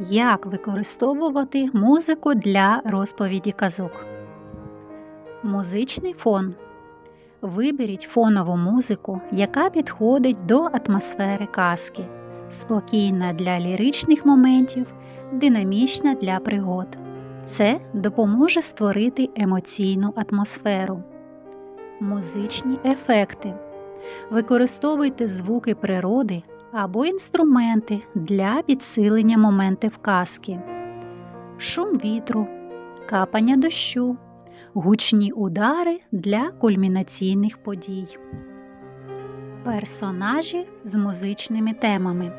Як використовувати музику для розповіді казок? Музичний фон. Виберіть фонову музику, яка підходить до атмосфери казки, спокійна для ліричних моментів, динамічна для пригод. Це допоможе створити емоційну атмосферу. Музичні ефекти. Використовуйте звуки природи або інструменти для підсилення моментів казки. Шум вітру, капання дощу, гучні удари для кульмінаційних подій. Персонажі з музичними темами.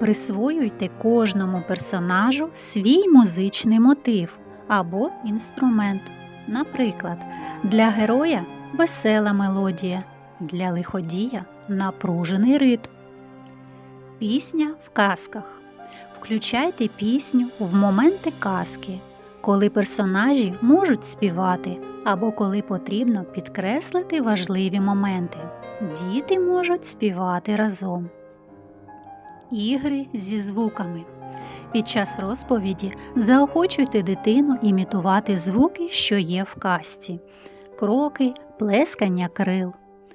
Присвоюйте кожному персонажу свій музичний мотив або інструмент. Наприклад, для героя весела мелодія, для лиходія напружений ритм. Пісня в казках. Включайте пісню в моменти казки, коли персонажі можуть співати або коли потрібно підкреслити важливі моменти. Діти можуть співати разом. Ігри зі звуками. Під час розповіді заохочуйте дитину імітувати звуки, що є в казці, кроки, плескання крил,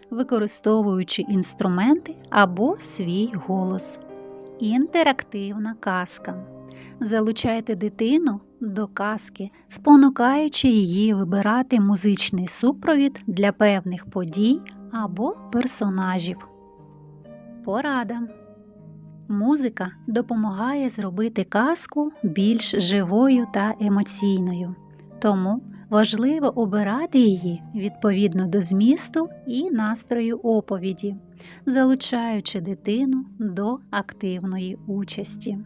використовуючи інструменти або свій голос. Інтерактивна казка. Залучайте дитину до казки, спонукаючи її вибирати музичний супровід для певних подій або персонажів. Порада. Музика допомагає зробити казку більш живою та емоційною, тому важливо обирати її відповідно до змісту і настрою оповіді, залучаючи дитину до активної участі.